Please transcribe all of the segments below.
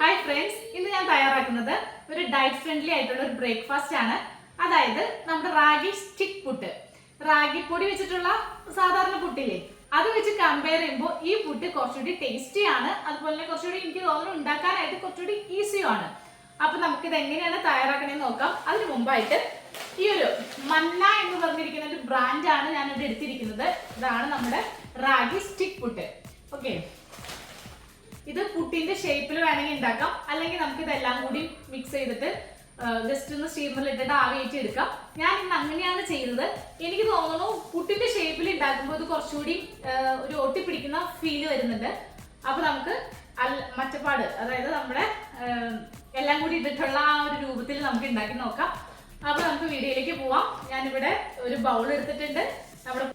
Hi friends ഇന്ന് ഞാൻ തയ്യാറാക്കുന്നത് ഒരു ഡയറ്റ് ഫ്രണ്ട്ലി ആയിട്ടുള്ള ഒരു ബ്രേക്ക്ഫാസ്റ്റ് ആണ്. അതായത് നമ്മുടെ റാഗി സ്റ്റിക്ക് പുട്ട്. റാഗി പൊടി വെച്ചിട്ടുള്ള സാധാരണ പുട്ടില്ലേ? അത് വെച്ച് കമ്പയർ ചെയ്യുമ്പോൾ ഈ പുട്ട് കുറച്ചുകൂടി ടേസ്റ്റി ആണ്. അതുപോലെ തന്നെ കുറച്ചുകൂടി എനിക്ക് തോന്നുന്നു ഉണ്ടാക്കാനായിട്ട് കുറച്ചുകൂടി ഈസിയും ആണ്. അപ്പൊ നമുക്ക് ഇത് എങ്ങനെയാണ് തയ്യാറാക്കണമെന്ന് നോക്കാം. അതിന് മുമ്പായിട്ട് ഈ ഒരു മന്ന എന്ന് പറഞ്ഞിരിക്കുന്ന ഒരു ബ്രാൻഡാണ് ഞാൻ ഇവിടെ എടുത്തിരിക്കുന്നത്. ഇതാണ് നമ്മുടെ റാഗി സ്റ്റിക്ക് പുട്ട്. ഓക്കെ ഇത് പുട്ടിന്റെ ഷേപ്പിൽ വേണമെങ്കിൽ ഉണ്ടാക്കാം അല്ലെങ്കിൽ നമുക്ക് ഇതെല്ലാം കൂടി മിക്സ് ചെയ്തിട്ട് ജസ്റ്റ് ഒന്ന് സ്റ്റീമറിൽ ഇട്ടിട്ട് ആവിയേറ്റ് എടുക്കാം. ഞാൻ ഇന്ന് അങ്ങനെയാണ് ചെയ്യുന്നത്. എനിക്ക് തോന്നുന്നു പുട്ടിന്റെ ഷേപ്പിൽ ഉണ്ടാക്കുമ്പോൾ ഇത് കുറച്ചുകൂടി ഒരു ഒട്ടിപ്പിടിക്കുന്ന ഫീൽ വരുന്നുണ്ട്. അപ്പൊ നമുക്ക് മറ്റപ്പാട് അതായത് നമ്മുടെ എല്ലാം കൂടി ഇട്ടിട്ടുള്ള ആ ഒരു രൂപത്തിൽ നമുക്ക് ഉണ്ടാക്കി നോക്കാം. അപ്പൊ നമുക്ക് വീഡിയോയിലേക്ക് പോവാം. ഞാനിവിടെ ഒരു ബൗൾ എടുത്തിട്ടുണ്ട്. നമ്മുടെ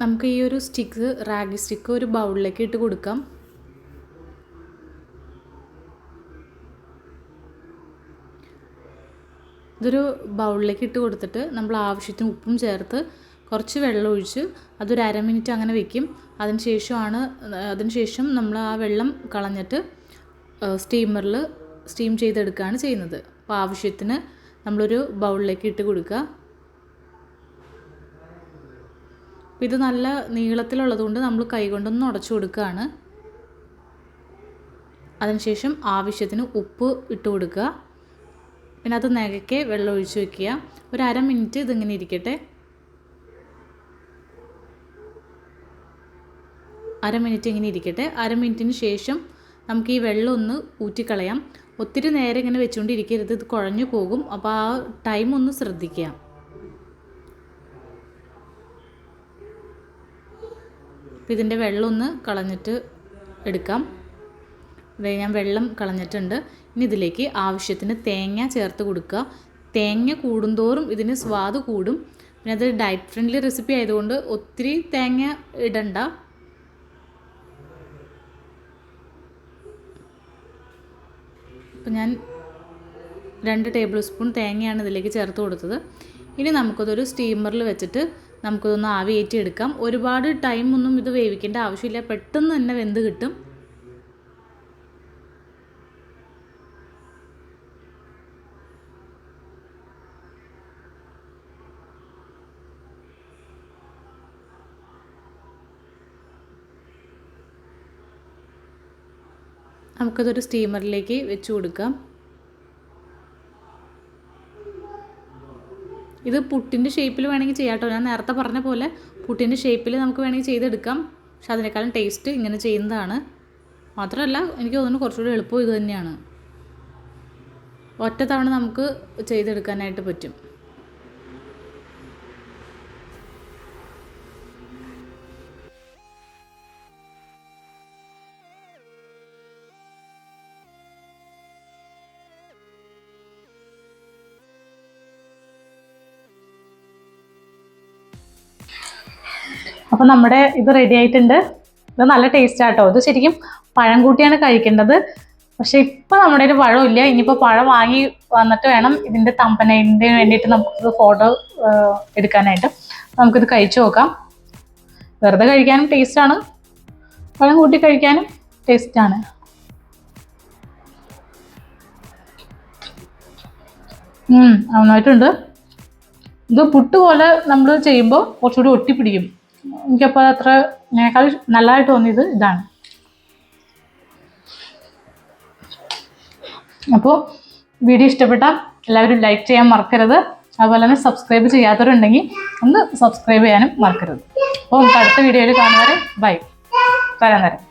നമുക്ക് ഈ ഒരു സ്റ്റിക്ക് റാഗി സ്റ്റിക്ക് ഒരു ബൗളിലേക്ക് ഇട്ട് കൊടുക്കാം. ഇതൊരു ബൗളിലേക്ക് ഇട്ട് കൊടുത്തിട്ട് നമ്മൾ ആവശ്യത്തിന് ഉപ്പും ചേർത്ത് കുറച്ച് വെള്ളം ഒഴിച്ച് അതൊരു അര മിനിറ്റ് അങ്ങനെ വെക്കും. അതിന് ശേഷമാണ് ശേഷം നമ്മൾ ആ വെള്ളം കളഞ്ഞിട്ട് സ്റ്റീമറിൽ സ്റ്റീം ചെയ്തെടുക്കുകയാണ് ചെയ്യുന്നത്. അപ്പോൾ ആവശ്യത്തിന് നമ്മളൊരു ബൗളിലേക്ക് ഇട്ട് കൊടുക്കുക. ഇത് നല്ല നീളത്തിലുള്ളതുകൊണ്ട് നമ്മൾ കൈകൊണ്ടൊന്ന് ഉടച്ചു കൊടുക്കുകയാണ്. അതിനുശേഷം ആവശ്യത്തിന് ഉപ്പ് ഇട്ട് കൊടുക്കുക. പിന്നെ അത് നകയ്ക്ക് വെള്ളം ഒഴിച്ച് വെക്കുക. ഒരു അര മിനിറ്റ് ഇതിങ്ങനെ ഇരിക്കട്ടെ. അര മിനിറ്റ് ഇങ്ങനെ ഇരിക്കട്ടെ. അര മിനിറ്റിന് ശേഷം നമുക്ക് ഈ വെള്ളം ഒന്ന് ഊറ്റിക്കളയാം. ഒത്തിരി നേരം ഇങ്ങനെ വെച്ചുകൊണ്ടിരിക്കരുത്. ഇത് കുഴഞ്ഞു പോകും. അപ്പോൾ ആ ടൈം ഒന്ന് ശ്രദ്ധിക്കുക. അപ്പോൾ ഇതിന്റെ വെള്ളം ഒന്ന് കളഞ്ഞിട്ട് എടുക്കാം. ദേ ഞാൻ വെള്ളം കളഞ്ഞിട്ടുണ്ട്. ഇനി ഇതിലേക്ക് ആവശ്യത്തിന് തേങ്ങ ചേർത്ത് കൊടുക്കുക. തേങ്ങ കൂടുന്തോറും ഇതിന് സ്വാദ് കൂടും. പിന്നെ അത് ഡയറ്റ് ഫ്രണ്ട്ലി റെസിപ്പി ആയതുകൊണ്ട് ഒത്തിരി തേങ്ങ ഇടണ്ട. അപ്പം ഞാൻ രണ്ട് ടേബിൾ സ്പൂൺ തേങ്ങയാണ് ഇതിലേക്ക് ചേർത്ത് കൊടുത്തത്. ഇനി നമുക്കതൊരു സ്റ്റീമറിൽ വെച്ചിട്ട് നമുക്കതൊന്ന് ആവിയേറ്റി എടുക്കാം ഒരുപാട് ടൈം ഒന്നും ഇത് വേവിക്കേണ്ട ആവശ്യമില്ല. പെട്ടെന്ന് തന്നെ വെന്ത് കിട്ടും. നമുക്കതൊരു സ്റ്റീമറിലേക്ക് വെച്ച് കൊടുക്കാം. ഇത് പുട്ടിന്റെ ഷേപ്പിൽ വേണമെങ്കിൽ ചെയ്യാം കേട്ടോ. ഞാൻ നേരത്തെ പറഞ്ഞ പോലെ പുട്ടിന്റെ ഷേപ്പിൽ നമുക്ക് വേണമെങ്കിൽ ചെയ്തെടുക്കാം. പക്ഷെ അതിനേക്കാളും ടേസ്റ്റ് ഇങ്ങനെ ചെയ്യുന്നതാണ്. മാത്രമല്ല എനിക്ക് തോന്നുന്നു കുറച്ചുകൂടി എളുപ്പം ഇത് തന്നെയാണ്. ഒറ്റ തവണ നമുക്ക് ചെയ്തെടുക്കാനായിട്ട് പറ്റും. അപ്പൊ നമ്മുടെ ഇത് റെഡി ആയിട്ടുണ്ട്. ഇത് നല്ല ടേസ്റ്റ് ആട്ടോ. ഇത് ശരിക്കും പഴം കൂട്ടിയാണ് കഴിക്കേണ്ടത്. പക്ഷേ ഇപ്പം നമ്മുടെ ഒരു പഴമില്ല ഇനിയിപ്പോൾ പഴം വാങ്ങി വന്നിട്ട് വേണം ഇതിന്റെ തമ്പനൈന്റെ വേണ്ടിയിട്ട് നമുക്ക് ഫോട്ടോ എടുക്കാനായിട്ട്. നമുക്കിത് കഴിച്ചു നോക്കാം. വെറുതെ കഴിക്കാനും ടേസ്റ്റാണ് പഴം കൂട്ടി കഴിക്കാനും ടേസ്റ്റാണ് നന്നായിട്ടുണ്ട്. ഇത് പുട്ട് പോലെ നമ്മൾ ചെയ്യുമ്പോൾ കുറച്ചുകൂടി ഒട്ടിപ്പിടിക്കും. എനിക്കപ്പോൾ അത്ര അതിനേക്കാൾ നല്ലതായിട്ട് തോന്നിയത് ഇതാണ്. അപ്പോൾ വീഡിയോ ഇഷ്ടപ്പെട്ട എല്ലാവരും ലൈക്ക് ചെയ്യാൻ മറക്കരുത്. അതുപോലെ തന്നെ സബ്സ്ക്രൈബ് ചെയ്യാത്തവരുണ്ടെങ്കിൽ ഒന്ന് സബ്സ്ക്രൈബ് ചെയ്യാനും മറക്കരുത്. അപ്പോൾ നമുക്ക് അടുത്ത വീഡിയോയിൽ കാണുന്നവരെ ബൈ. തരാൻ തരാം